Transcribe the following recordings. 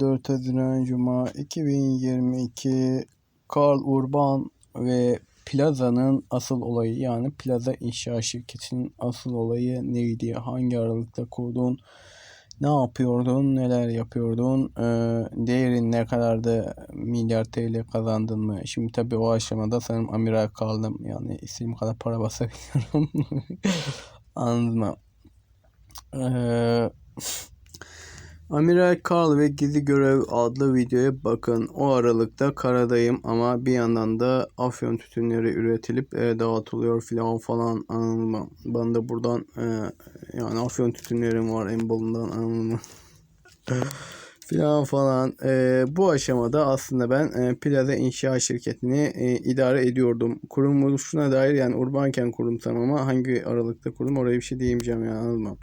14 Haziran Cuma 2022 Karl Urban ve Plaza'nın asıl olayı yani Plaza İnşaat Şirketi'nin asıl olayı neydi? Hangi aralıkta kurdun? Ne yapıyordun? Neler yapıyordun? Ee, değerin ne kadardı? Milyar TL kazandın mı? Şimdi tabii o aşamada sanırım amiral kaldım. Yani istediğim kadar para basabiliyorum. Anladın mı? Ee, Amiral Karl ve Gizli Görev adlı videoya bakın. O aralıkta karadayım ama bir yandan da afyon tütünleri üretilip e, dağıtılıyor filan falan mı? Ben de buradan e, yani afyon tütünlerim var en balından anladın mı? filan falan. E, bu aşamada aslında ben e, Plaza İnşaat Şirketi'ni e, idare ediyordum. Kuruluşuna dair yani urbanken kurumsam ama hangi aralıkta kurdum oraya bir şey diyemeyeceğim yani mı?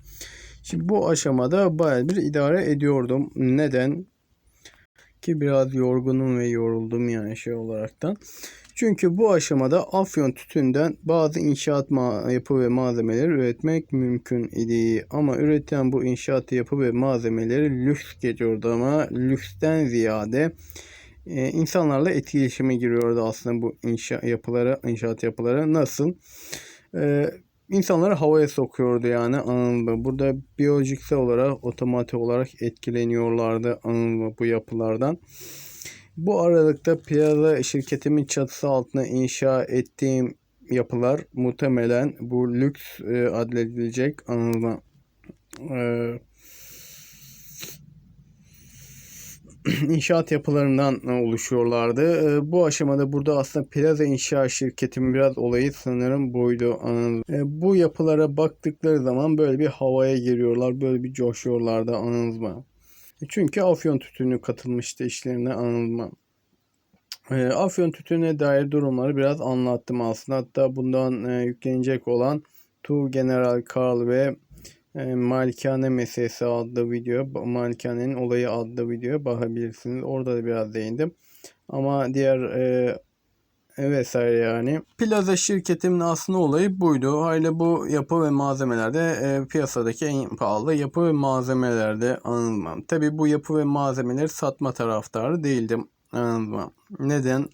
Şimdi bu aşamada bayağı bir idare ediyordum. Neden? Ki biraz yorgunum ve yoruldum yani şey olaraktan. Çünkü bu aşamada Afyon Tütün'den bazı inşaat yapı ve malzemeleri üretmek mümkün idi. Ama üretilen bu inşaat yapı ve malzemeleri lüks geliyordu ama lüksten ziyade e, insanlarla etkileşime giriyordu aslında bu inşaat yapıları, inşaat yapıları. Nasıl? E, insanları havaya sokuyordu yani anladın mı? Burada biyolojiksel olarak otomatik olarak etkileniyorlardı anladın mı bu yapılardan. Bu aralıkta Plaza şirketimin çatısı altına inşa ettiğim yapılar muhtemelen bu lüks e, adledilecek anladın? E, inşaat yapılarından oluşuyorlardı. Ee, Bu aşamada burada aslında Plaza İnşaat Şirketi'nin biraz olayı sanırım buydu. Ee, Bu yapılara baktıkları zaman böyle bir havaya giriyorlar. Böyle bir coşuyorlardı anladınız mı? Çünkü Afyon Tütünü katılmıştı işlerine anladın mı? Afyon Tütünü'ne dair durumları biraz anlattım aslında. Hatta bundan e, yüklenecek olan Tu General Karl ve e, Malikane Meselesi adlı video, Malikane'nin olayı adlı videoya bakabilirsiniz. Orada da biraz değindim. Ama diğer e, e, vesaire yani. Plaza şirketimin aslında olayı buydu. Hala bu yapı ve malzemelerde e, piyasadaki en pahalı yapı ve malzemelerde anılmam. Tabi bu yapı ve malzemeleri satma taraftarı değildim. Anılmam. Neden?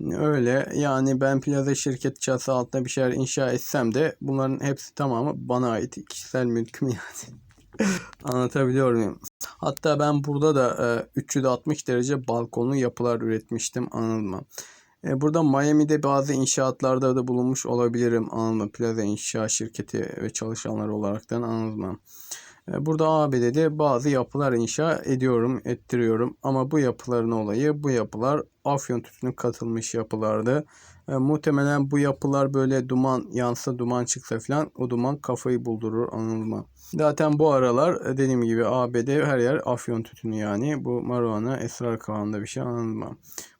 Öyle yani ben plaza şirket çatısı altında bir şeyler inşa etsem de bunların hepsi tamamı bana ait kişisel mülküm yani. Anlatabiliyor muyum? Hatta ben burada da e, 360 derece balkonlu yapılar üretmiştim mı? E, burada Miami'de bazı inşaatlarda da bulunmuş olabilirim mı? Plaza İnşaat Şirketi ve çalışanlar olaraktan? E, Burada ABD'de bazı yapılar inşa ediyorum, ettiriyorum. Ama bu yapıların olayı bu yapılar Afyon Tütünü katılmış yapılardı. E, muhtemelen bu yapılar böyle duman yansa duman çıksa falan o duman kafayı buldurur mı? Zaten bu aralar e, dediğim gibi ABD her yer Afyon Tütünü yani. Bu marijuana esrar kıvamında bir şey mı?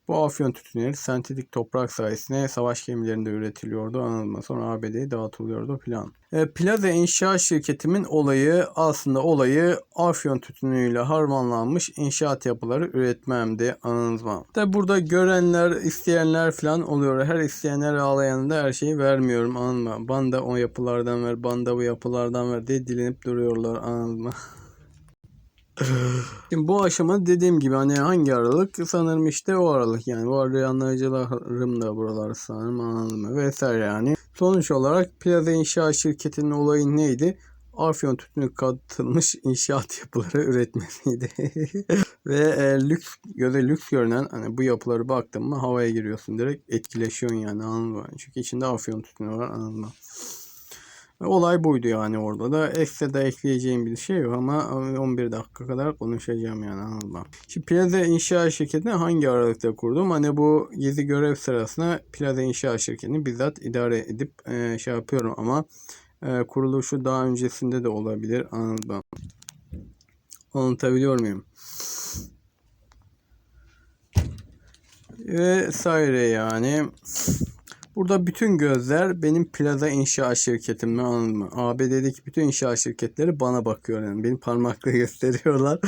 Bu afyon tütünleri sentetik toprak sayesinde savaş gemilerinde üretiliyordu anladın Sonra ABD'ye dağıtılıyordu plan. E, Plaza İnşaat Şirketimin olayı aslında olayı afyon tütünüyle harmanlanmış inşaat yapıları üretmemdi mı? Tabi burada görenler, isteyenler falan oluyor. Her isteyenler ağlayanında her şeyi vermiyorum anladın mı? Bana da o yapılardan ver, bana da bu yapılardan ver diye dilenip duruyorlar mı? Şimdi bu aşama dediğim gibi hani hangi aralık sanırım işte o aralık yani bu arada anlayıcılarım da buralar sanırım anladım mı vesaire yani. Sonuç olarak Plaza İnşaat Şirketi'nin olayı neydi? Afyon tütünü katılmış inşaat yapıları üretmesiydi. Ve e, lüks, göze lüks görünen hani bu yapıları baktın mı havaya giriyorsun direkt etkileşiyorsun yani anladın mı? Çünkü içinde afyon tütünü var anladın mı? Ve Olay buydu yani orada da ekstra da ekleyeceğim bir şey yok ama 11 dakika kadar konuşacağım yani anladın mı? Şimdi Plaza İnşaat Şirketi'ni hangi aralıkta kurdum? Hani bu gizli görev sırasında Plaza İnşaat Şirketi'ni bizzat idare edip e, şey yapıyorum ama e, kuruluşu daha öncesinde de olabilir anladın mı? Anlatabiliyor muyum? Vesaire yani. Burada bütün gözler benim plaza inşaat şirketimle anladın mı? ABD'deki bütün inşaat şirketleri bana bakıyor yani. Beni parmakla gösteriyorlar.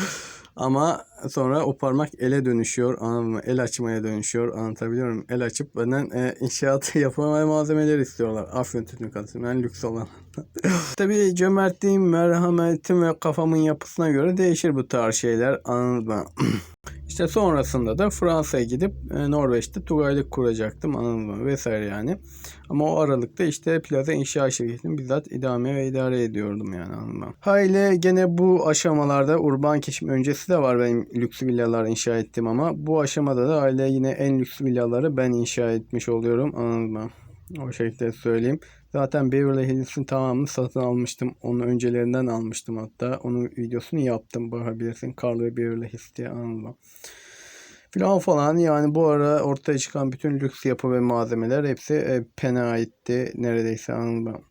Ama sonra o parmak ele dönüşüyor anladın? El açmaya dönüşüyor anlatabiliyor muyum? El açıp benden e, inşaat yapma malzemeleri istiyorlar. Afyon tütünü katısım yani lüks olan. Tabii cömertliğim, merhametim ve kafamın yapısına göre değişir bu tarz şeyler. Anladın mı? İşte sonrasında da Fransa'ya gidip e, Norveç'te tugaylık kuracaktım anladın mı? Vesaire yani. Ama o aralıkta işte plaza inşa şirketini bizzat idame ve idare ediyordum yani anladın mı? Hayli gene bu aşamalarda urban keşim öncesi de var benim lüks villalar inşa ettim ama bu aşamada da aile yine en lüks villaları ben inşa etmiş oluyorum anladın mı? O şekilde söyleyeyim. Zaten Beverly Hills'in tamamını satın almıştım. Onu öncelerinden almıştım hatta. Onun videosunu yaptım. Bakabilirsin. Carl ve Beverly Hills diye anılma. Filan falan yani bu ara ortaya çıkan bütün lüks yapı ve malzemeler hepsi e, Penn'e aitti. Neredeyse anılma.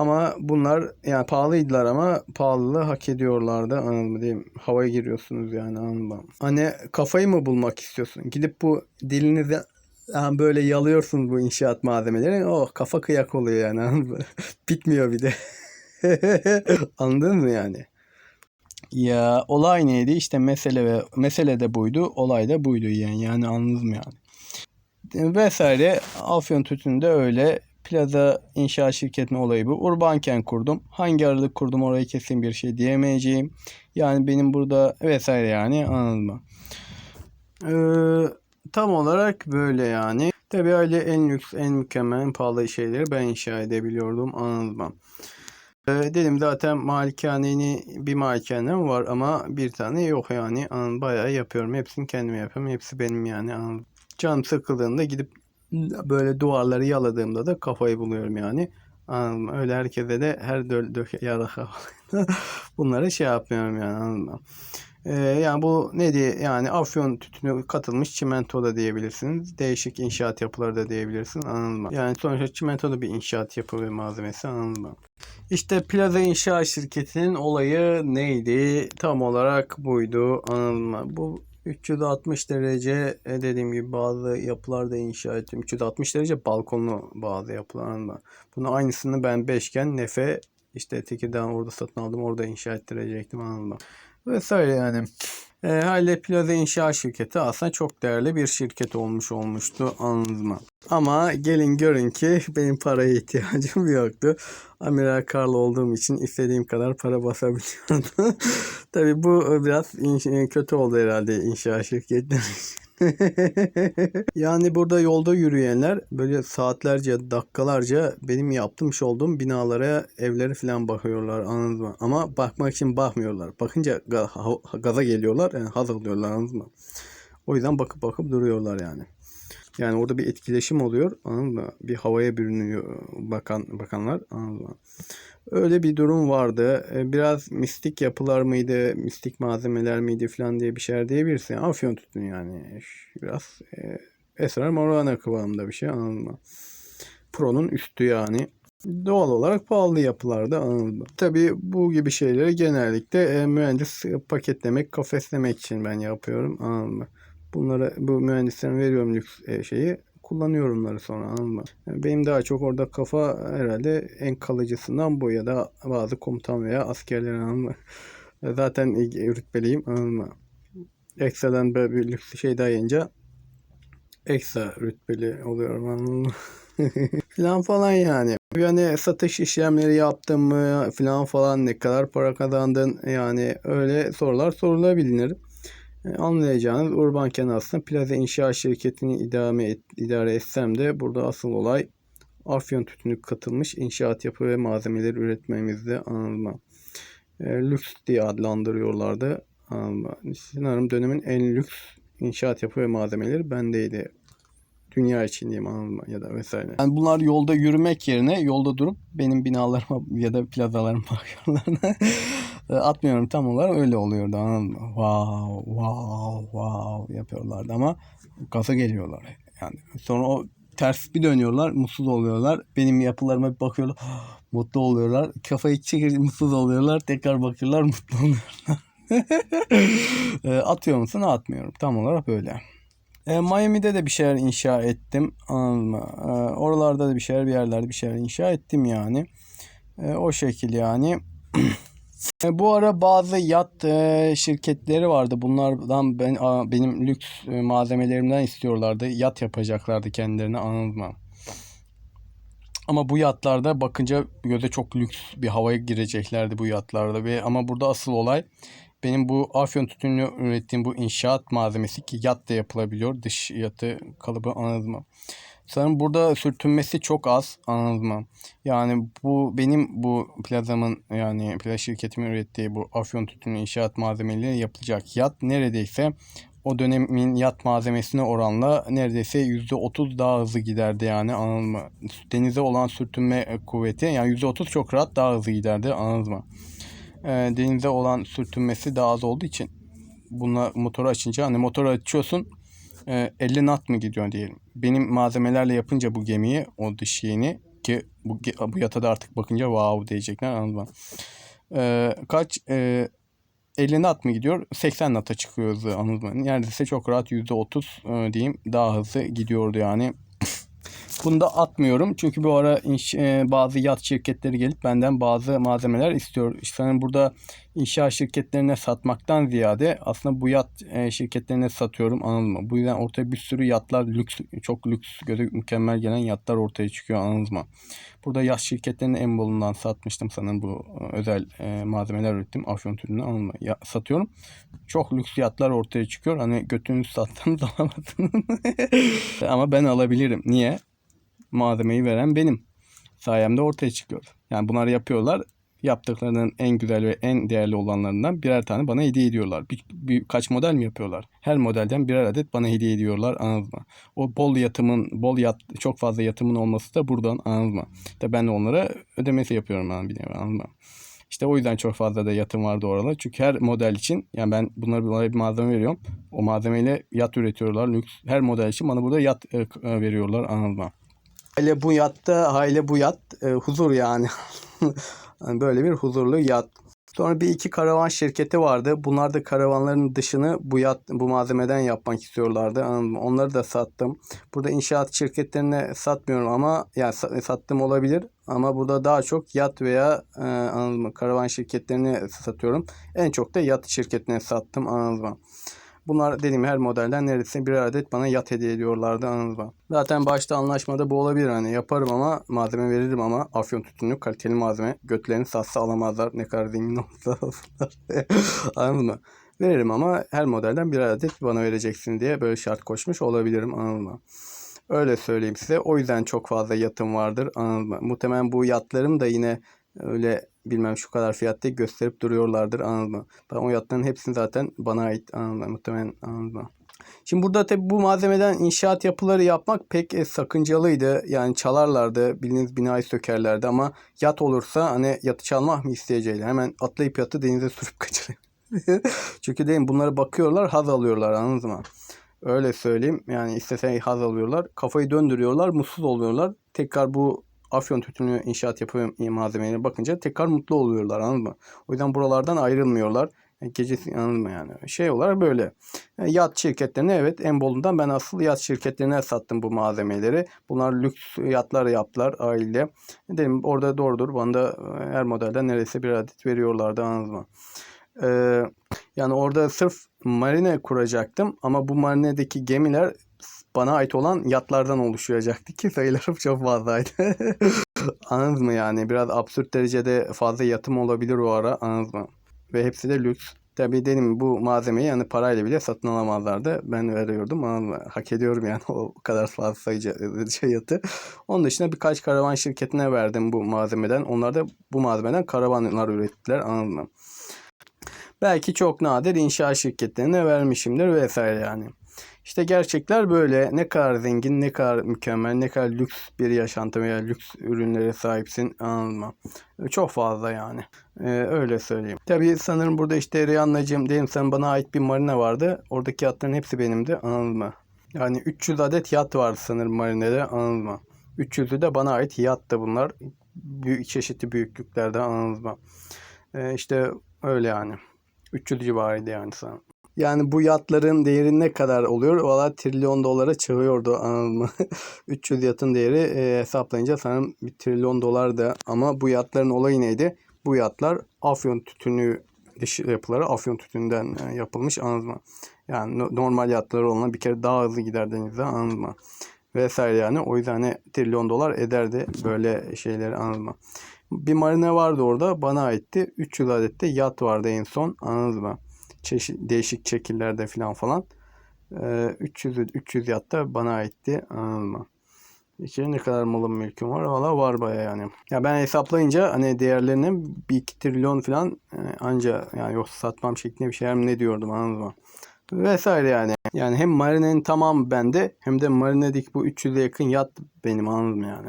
Ama bunlar yani pahalıydılar ama pahalılığı hak ediyorlardı anladın mı diyeyim. Havaya giriyorsunuz yani anladın mı? Hani kafayı mı bulmak istiyorsun? Gidip bu dilinizi yani böyle yalıyorsunuz bu inşaat malzemeleri. Oh kafa kıyak oluyor yani. Bitmiyor bir de. Anladın mı yani? Ya olay neydi? İşte mesele ve mesele de buydu. Olay da buydu yani. Yani anladın mı yani? Vesaire. Afyon Tütün'de öyle. Plaza inşaat şirketinin olayı bu. Urbanken kurdum. Hangi aralık kurdum orayı kesin bir şey diyemeyeceğim. Yani benim burada vesaire yani anladın mı? Ee, tam olarak böyle yani. Tabii öyle en lüks, en mükemmel, en pahalı şeyleri ben inşa edebiliyordum anladın mı? Ee, dedim zaten malikaneni bir malikanem var ama bir tane yok yani. Anladın, bayağı yapıyorum. Hepsini kendim yapıyorum. Hepsi benim yani. Anladın. Canım sıkıldığında gidip böyle duvarları yaladığımda da kafayı buluyorum yani. Anladın mı? Öyle herkese de her döl dök yara bunları şey yapmıyorum yani anladın mı? Ee, yani bu ne diye yani afyon tütünü katılmış çimento da diyebilirsiniz. Değişik inşaat yapıları da diyebilirsin anladın mı? Yani sonuçta çimento da bir inşaat yapı ve malzemesi anladın mı? İşte Plaza İnşaat Şirketi'nin olayı neydi? Tam olarak buydu anladın mı? Bu 360 derece e, dediğim gibi bazı yapılarda inşa ettim. 360 derece balkonlu bazı yapılar anladın mı? Bunun aynısını ben beşgen Nefe işte Tekirdağ orada satın aldım orada inşa ettirecektim anladın mı? Vesaire yani. E, Hale Plaza İnşaat Şirketi aslında çok değerli bir şirket olmuş olmuştu anladın mı? Ama gelin görün ki benim paraya ihtiyacım yoktu. Amiral Karl olduğum için istediğim kadar para basabiliyordum. Tabii bu biraz in- kötü oldu herhalde inşaat şirketleri yani burada yolda yürüyenler böyle saatlerce, dakikalarca benim yapmış olduğum binalara, evlere falan bakıyorlar anladın mı? Ama bakmak için bakmıyorlar. Bakınca ga- gaza geliyorlar, yani haz alıyorlar anladın mı? O yüzden bakıp bakıp duruyorlar yani. Yani orada bir etkileşim oluyor anladın mı? Bir havaya bürünüyor bakan bakanlar anladın mı? Öyle bir durum vardı. E, Biraz mistik yapılar mıydı, mistik malzemeler miydi falan diye bir şeyler diyebilirsin. Afyon tutun yani. Biraz e, Esrar Morana kıvamında bir şey anladın mı? Pro'nun üstü yani. Doğal olarak pahalı yapılarda anladın mı? Tabii bu gibi şeyleri genellikle e, mühendis paketlemek, kafeslemek için ben yapıyorum mı? Bunlara bu mühendislerin veriyorum lüks e, şeyi kullanıyorum onları sonra anladın mı? Yani benim daha çok orada kafa herhalde en kalıcısından bu ya da bazı komutan veya askerler anladın mı? Zaten rütbeliyim anladın mı? Ekstradan böyle bir lüks şey daha yiyince ekstra rütbeli oluyorum anladın mı? filan falan yani. Yani satış işlemleri yaptın mı filan falan ne kadar para kazandın yani öyle sorular sorulabilir. E, Anlayacağınız Urbanken aslında Plaza İnşaat Şirketi'ni idame et, idare etsem de burada asıl olay Afyon tütünü katılmış inşaat yapı ve malzemeleri üretmemizde anılma. E, lüks diye adlandırıyorlardı. Anılma. Sanırım dönemin en lüks inşaat yapı ve malzemeleri bendeydi. Dünya için diyeyim anılma ya da vesaire. Yani bunlar yolda yürümek yerine yolda durup benim binalarıma ya da plazalarıma bakıyorlar. E, atmıyorum tam olarak öyle oluyordu anladın mı? Wow, wow, wow yapıyorlardı ama gaza geliyorlar. Yani sonra o ters bir dönüyorlar, mutsuz oluyorlar. Benim yapılarıma bir bakıyorlar, mutlu oluyorlar. Kafayı çekir, mutsuz oluyorlar. Tekrar bakıyorlar, mutlu oluyorlar. E, Atıyor musun? Atmıyorum. Tam olarak böyle. E, Miami'de de bir şeyler inşa ettim. Anladın mı? E, oralarda da bir şeyler, bir yerlerde bir şeyler inşa ettim yani. E, o şekil yani. E, Bu ara bazı yat e, şirketleri vardı. Bunlardan ben a, benim lüks e, malzemelerimden istiyorlardı. Yat yapacaklardı kendilerine mı? Ama bu yatlarda bakınca göze çok lüks bir havaya gireceklerdi bu yatlarda ve ama burada asıl olay benim bu Afyon tütünlü ürettiğim bu inşaat malzemesi ki yat da yapılabiliyor. Dış yatı kalıbı anladın mı? Sanırım burada sürtünmesi çok az anladın mı? Yani bu benim bu plazamın yani plaza şirketimin ürettiği bu Afyon tütünlü inşaat malzemeleri yapılacak yat neredeyse o dönemin yat malzemesine oranla neredeyse %30 daha hızlı giderdi yani anladın mı? Denize olan sürtünme kuvveti yani %30 çok rahat daha hızlı giderdi anladın mı? Ee, denize olan sürtünmesi daha az olduğu için bununla motoru açınca hani motoru açıyorsun e, 50 knot mı gidiyor diyelim. Benim malzemelerle yapınca bu gemiyi o dış yeni ki bu, bu yata da artık bakınca wow diyecekler anladın? Ee, kaç e, 50 knot mı gidiyor? 80 knot'a çıkıyor hızı anladın? Neredeyse çok rahat %30 e, diyeyim daha hızlı gidiyordu yani. Bunu da atmıyorum çünkü bu ara e, bazı yat şirketleri gelip benden bazı malzemeler istiyor. İşte hani burada inşaat şirketlerine satmaktan ziyade aslında bu yat e, şirketlerine satıyorum anladın mı? Bu yüzden ortaya bir sürü yatlar lüks çok lüks göze mükemmel gelen yatlar ortaya çıkıyor anladın mı? Burada yat şirketlerinin en bolundan satmıştım sanırım bu e, özel e, malzemeler ürettim. Afyon türünü anladın mı? Ya, satıyorum. Çok lüks yatlar ortaya çıkıyor. Hani götünüzü satsanız alamazsınız. Ama ben alabilirim. Niye? malzemeyi veren benim. Sayemde ortaya çıkıyor. Yani bunları yapıyorlar. Yaptıklarının en güzel ve en değerli olanlarından birer tane bana hediye ediyorlar. Bir, birkaç model mi yapıyorlar? Her modelden birer adet bana hediye ediyorlar anladın mı? O bol yatımın, bol yat, çok fazla yatımın olması da buradan anladın mı? De ben de onlara ödemesi yapıyorum anladın mı? İşte o yüzden çok fazla da yatım vardı orada. Çünkü her model için yani ben bunlara bunlara bir malzeme veriyorum. O malzemeyle yat üretiyorlar. Lüks her model için bana burada yat e, e, veriyorlar anladın mı? Aile bu yatta, aile bu yat, e, huzur yani. Böyle bir huzurlu yat. Sonra bir iki karavan şirketi vardı. Bunlar da karavanların dışını bu yat, bu malzemeden yapmak istiyorlardı. Onları da sattım. Burada inşaat şirketlerine satmıyorum ama yani sa- sattım olabilir. Ama burada daha çok yat veya e, karavan şirketlerine satıyorum. En çok da yat şirketine sattım anladın mı? Bunlar dediğim her modelden neredeyse birer adet bana yat hediye ediyorlardı mı? Zaten başta anlaşmada bu olabilir hani yaparım ama malzeme veririm ama afyon tütünlü kaliteli malzeme götlerini satsa alamazlar ne kadar zengin olsa anladın mı? Veririm ama her modelden birer adet bana vereceksin diye böyle şart koşmuş olabilirim anladın mı? Öyle söyleyeyim size. O yüzden çok fazla yatım vardır. Anladın mı? Muhtemelen bu yatlarım da yine öyle bilmem şu kadar fiyatta gösterip duruyorlardır. Anladın mı? Ben o yatların hepsini zaten bana ait. Anladın mı? Muhtemelen anladın mı? Şimdi burada tabi bu malzemeden inşaat yapıları yapmak pek e, sakıncalıydı. Yani çalarlardı, bildiğiniz binayı sökerlerdi ama yat olursa hani yatı çalmak mı isteyeceğiyle hemen atlayıp yatı denize sürüp kaçırıyor. Çünkü deyin bunlara bakıyorlar, haz alıyorlar anladınız mı? Öyle söyleyeyim. Yani istesen haz alıyorlar. Kafayı döndürüyorlar, mutsuz oluyorlar. Tekrar bu afyon tütünü inşaat yapı malzemelerine bakınca tekrar mutlu oluyorlar anladın mı? O yüzden buralardan ayrılmıyorlar. Yani gecesi anladın mı yani? Şey olarak böyle. Yani yat şirketlerine evet en bolundan ben asıl yat şirketlerine sattım bu malzemeleri. Bunlar lüks yatlar yaptılar aile. Dedim orada doğrudur. Bana da e, her modelden neredeyse bir adet veriyorlardı anladın mı? Ee, yani orada sırf marine kuracaktım ama bu marinedeki gemiler bana ait olan yatlardan oluşacaktı ki sayıları çok fazlaydı. Anladınız mı yani? Biraz absürt derecede fazla yatım olabilir o ara anladınız mı? Ve hepsi de lüks. Tabii dedim bu malzemeyi yani parayla bile satın alamazlardı. Ben veriyordum ama hak ediyorum yani o kadar fazla sayıca şey yatı. Onun dışında birkaç karavan şirketine verdim bu malzemeden. Onlar da bu malzemeden karavanlar ürettiler anladın mı? Belki çok nadir inşaat şirketlerine vermişimdir vesaire yani. İşte gerçekler böyle. Ne kadar zengin, ne kadar mükemmel, ne kadar lüks bir yaşantı veya lüks ürünlere sahipsin anladın mı? Çok fazla yani. Ee, öyle söyleyeyim. Tabii sanırım burada işte Rihanna'cığım dedim sen bana ait bir marina vardı. Oradaki yatların hepsi benimdi mı? Yani 300 adet yat vardı sanırım marinede mı? 300'ü de bana ait yattı bunlar. Büyük, çeşitli büyüklüklerde mı? Ee, işte öyle yani. 300 civarıydı yani sana. Yani bu yatların değeri ne kadar oluyor? Valla trilyon dolara çıkıyordu anladın mı? 300 yatın değeri e, hesaplayınca sanırım bir trilyon dolardı. Ama bu yatların olayı neydi? Bu yatlar afyon tütünü dış yapıları afyon tütünden e, yapılmış anladın mı? Yani no- normal yatları olan bir kere daha hızlı gider denizde anladın mı? vesaire yani. O yüzden hani trilyon dolar ederdi böyle şeyleri anladın mı? Bir marina vardı orada bana aitti. 300 adet de yat vardı en son anladınız mı? Çeşit, değişik şekillerde falan falan. Ee, 300 300 yat da bana aitti anladın mı? İçeri ne kadar malım mülküm var? Valla var baya yani. Ya ben hesaplayınca hani değerlerinin bir iki trilyon falan e, anca yani yoksa satmam şeklinde bir şeyler mi ne diyordum anladın mı? Vesaire yani. Yani hem marinenin tamamı bende hem de marinedeki bu 300'e yakın yat benim anladım yani.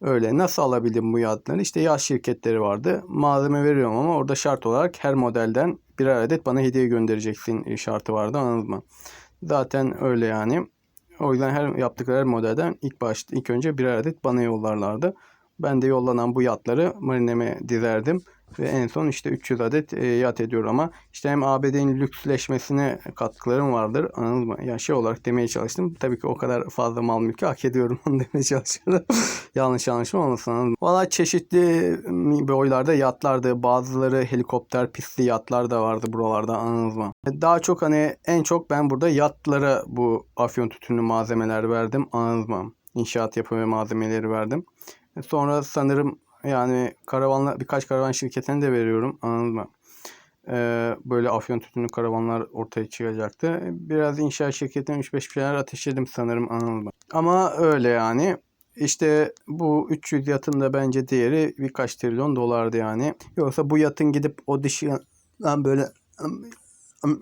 Öyle. Nasıl alabildim bu yatları? İşte yat şirketleri vardı. Malzeme veriyorum ama orada şart olarak her modelden birer adet bana hediye göndereceksin şartı vardı anladın mı? Zaten öyle yani. O yüzden her yaptıkları her modelden ilk başta ilk önce birer adet bana yollarlardı. Ben de yollanan bu yatları marineme dizerdim. Ve en son işte 300 adet e, yat ediyor ama işte hem ABD'nin lüksleşmesine katkılarım vardır. Anladın mı? Ya şey olarak demeye çalıştım. Tabii ki o kadar fazla mal mülkü hak ediyorum onu demeye çalışıyorum. Yanlış anlaşılma olmasın anladın mı? Valla çeşitli boylarda yatlardı. Bazıları helikopter pistli yatlar da vardı buralarda anladınız mı? Daha çok hani en çok ben burada yatlara bu afyon tütünlü malzemeler verdim anladınız mı? İnşaat yapımı malzemeleri verdim. Sonra sanırım yani karavanla birkaç karavan şirketine de veriyorum. Anladın mı? Ee, böyle afyon tütünlü karavanlar ortaya çıkacaktı. Biraz inşaat şirketine 3-5 şeyler ateşledim sanırım anladın mı? Ama öyle yani. İşte bu 300 yatın da bence değeri birkaç trilyon dolardı yani. Yoksa bu yatın gidip o dışından böyle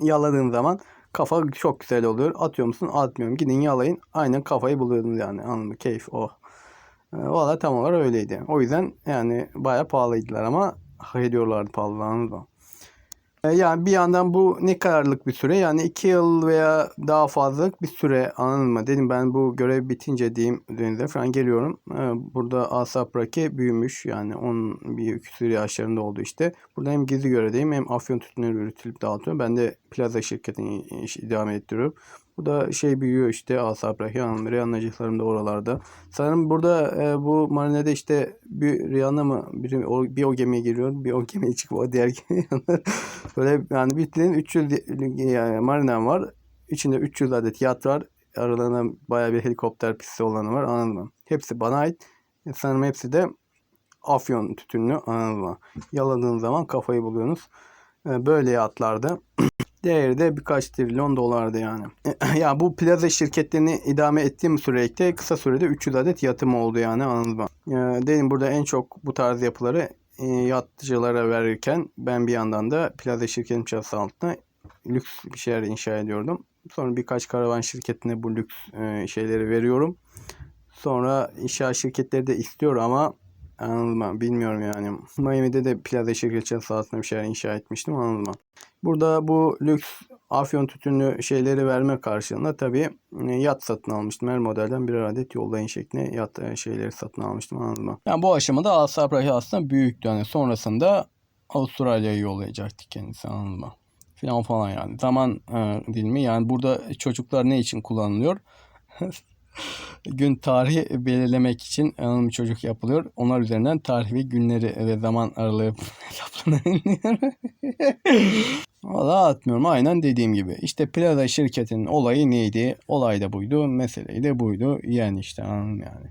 yaladığın zaman kafa çok güzel oluyor. Atıyor musun? Atmıyorum. Gidin yalayın. Aynen kafayı buluyordunuz yani. Anladın mı? Keyif o. Oh. Valla tam olarak öyleydi. O yüzden yani baya pahalıydılar ama hak ediyorlardı pahalılığını da. Yani bir yandan bu ne kadarlık bir süre? Yani iki yıl veya daha fazlalık bir süre mı? Dedim ben bu görev bitince diyeyim denize falan geliyorum. Burada Asap Raki büyümüş. Yani onun bir küsur yaşlarında oldu işte. Burada hem gizli görevdeyim hem afyon tütünleri üretilip dağıtıyorum. Ben de plaza şirketini idame ettiriyorum. Bu da şey büyüyor işte Asap Rahiyan, Rihanna da oralarda. Sanırım burada e, bu marinede işte bir Rihanna mı bir o, bir o gemiye giriyor, bir o gemiye çıkıp o diğer gemiye Böyle yani bittiğin 300 yani marinem var. İçinde 300 adet yat var. Aralarında baya bir helikopter pisti olanı var anladın mı? Hepsi bana ait. Sanırım hepsi de afyon tütünlü anladın mı? Yaladığın zaman kafayı buluyorsunuz. E, böyle yatlarda. Değeri de birkaç trilyon dolardı yani. ya bu plaza şirketlerini idame ettiğim süreçte kısa sürede 300 adet yatım oldu yani anladın mı? Ee, dedim burada en çok bu tarz yapıları e, yatçılara verirken ben bir yandan da plaza şirketim çatısı altında lüks bir şeyler inşa ediyordum. Sonra birkaç karavan şirketine bu lüks e, şeyleri veriyorum. Sonra inşaat şirketleri de istiyor ama Anladın mı? Bilmiyorum yani. Miami'de de plaza şirketi çatısı altında bir şeyler inşa etmiştim anladın mı? Burada bu lüks afyon tütünlü şeyleri verme karşılığında tabii e, yat satın almıştım. Her modelden bir adet yollayın şeklinde yat e, şeyleri satın almıştım anladın mı? Yani bu aşamada Asap Rahi aslında büyüktü. Yani sonrasında Avustralya'ya yollayacaktı kendisi anladın mı? Falan falan yani. Zaman e, dilimi yani burada çocuklar ne için kullanılıyor? gün tarihi belirlemek için anılım çocuk yapılıyor. Onlar üzerinden tarihi günleri ve zaman aralığı hesaplanıyor. Valla atmıyorum aynen dediğim gibi. İşte Plaza şirketinin olayı neydi? Olay da buydu. Meseleyi de buydu. Yani işte anladım yani.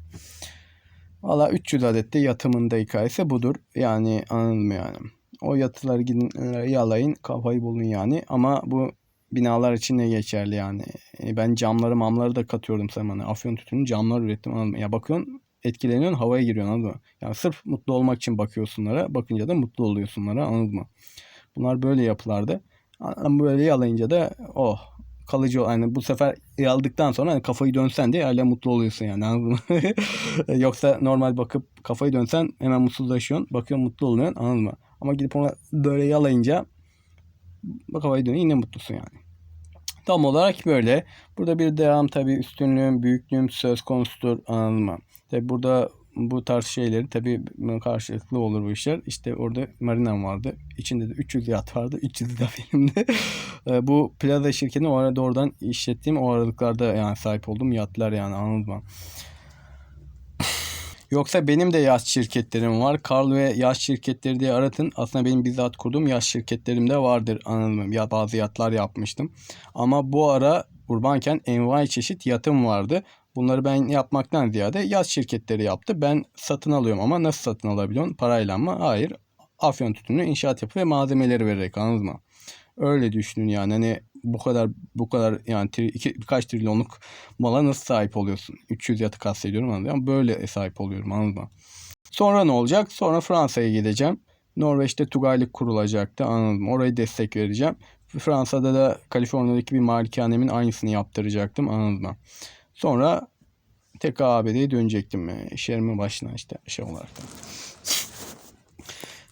Valla 300 adette yatımında hikayesi budur. Yani anladım yani. O yatıları gidin yalayın kafayı bulun yani. Ama bu binalar için ne geçerli yani. E, ben camları mamları da katıyorum sana. Afyon tütünü camlar ürettim anladın mı? Ya bakıyorsun etkileniyorsun havaya giriyorsun anladın mı? Yani sırf mutlu olmak için bakıyorsunlara. Bakınca da mutlu oluyorsunlara anladın mı? Bunlar böyle yapılardı. Böyle yalayınca da oh kalıcı yani bu sefer aldıktan sonra hani kafayı dönsen de hala mutlu oluyorsun yani anladın mı? Yoksa normal bakıp kafayı dönsen hemen mutsuzlaşıyorsun. Bakıyorsun mutlu oluyorsun anladın mı? Ama gidip ona böyle yalayınca bak kafayı dönüyor yine mutlusun yani. Tam olarak böyle. Burada bir devam tabi üstünlüğüm, büyüklüğüm söz konusudur anladın mı? Tabi burada bu tarz şeyleri tabi karşılıklı olur bu işler. İşte orada marinam vardı. İçinde de 300 yat vardı. 300 de benimde. Ee, bu plaza şirketini o arada oradan işlettiğim o aralıklarda yani sahip olduğum yatlar yani anladın? Yoksa benim de yaz şirketlerim var. Karl ve yaz şirketleri diye aratın. Aslında benim bizzat kurduğum yaz şirketlerim de vardır anladın Ya bazı yatlar yapmıştım. Ama bu ara urbanken envai çeşit yatım vardı. Bunları ben yapmaktan ziyade yaz şirketleri yaptı. Ben satın alıyorum ama nasıl satın alabiliyorum? Parayla mı? Hayır. Afyon tütünü inşaat yapı ve malzemeleri vererek anladınız mı? Öyle düşünün yani hani bu kadar bu kadar yani tri, iki, birkaç trilyonluk mala nasıl sahip oluyorsun? 300 yatı kastediyorum anladın mı? Böyle sahip oluyorum anladın mı? Sonra ne olacak? Sonra Fransa'ya gideceğim. Norveç'te Tugaylık kurulacaktı anladın mı? Orayı destek vereceğim. Fransa'da da Kaliforniya'daki bir malikanemin aynısını yaptıracaktım anladın mı? Sonra tekrar ABD'ye dönecektim. e, İşlerimin başına işte şey olarak da.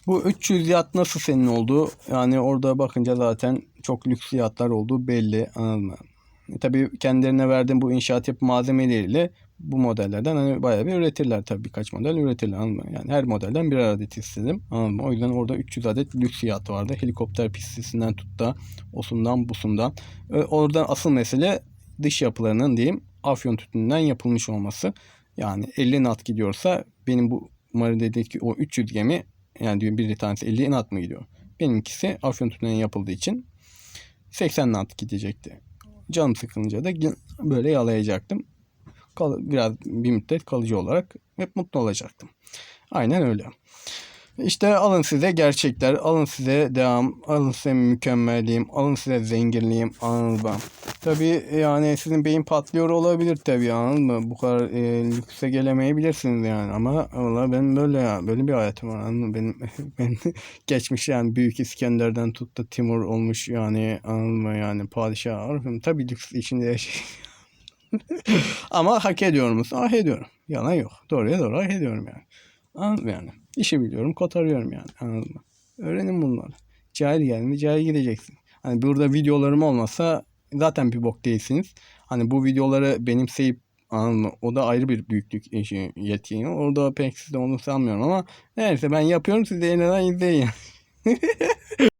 Bu 300 yat nasıl senin oldu? Yani orada bakınca zaten çok lüks yatlar olduğu belli anladın mı? E, tabii kendilerine verdiğim bu inşaat yapı malzemeleriyle bu modellerden hani bayağı bir üretirler tabii birkaç model üretirler anladın mı? Yani her modelden birer adet istedim anladın mı? O yüzden orada 300 adet lüks yat vardı. Helikopter pistisinden tut da osundan busundan. E, oradan asıl mesele dış yapılarının diyeyim afyon tütününden yapılmış olması. Yani 50 nat gidiyorsa benim bu Marine'deki o 300 gemi yani diyorum bir tanesi 50 knot mı gidiyor? Benimkisi afyon tütününden yapıldığı için 80 knot gidecekti. Canım sıkılınca da böyle yalayacaktım. Kal biraz bir müddet kalıcı olarak hep mutlu olacaktım. Aynen öyle. İşte alın size gerçekler, alın size devam, alın size mükemmelliğim, alın size zenginliğim, anladınız mı? Tabii yani sizin beyin patlıyor olabilir tabii anladın mı? Bu kadar e, lükse gelemeyebilirsiniz yani ama valla benim böyle ya, böyle bir hayatım var anladın mı? Benim, ben geçmiş yani Büyük İskender'den tut da Timur olmuş yani anladın mı yani padişah var. Tabii lüks içinde yaşay ama hak ediyor musun? Hak ediyorum. Yalan yok. Doğruya doğru hak ediyorum yani. Anladın mı yani? İşi biliyorum, kotarıyorum yani. Anladın mı? Öğrenin bunları. Cahil geldi, cahil gideceksin. Hani burada videolarım olmasa zaten bir bok değilsiniz. Hani bu videoları benimseyip anladın mı? O da ayrı bir büyüklük işi, yetki. Orada pek siz de onu sanmıyorum ama neyse ben yapıyorum siz de yeniden izleyin.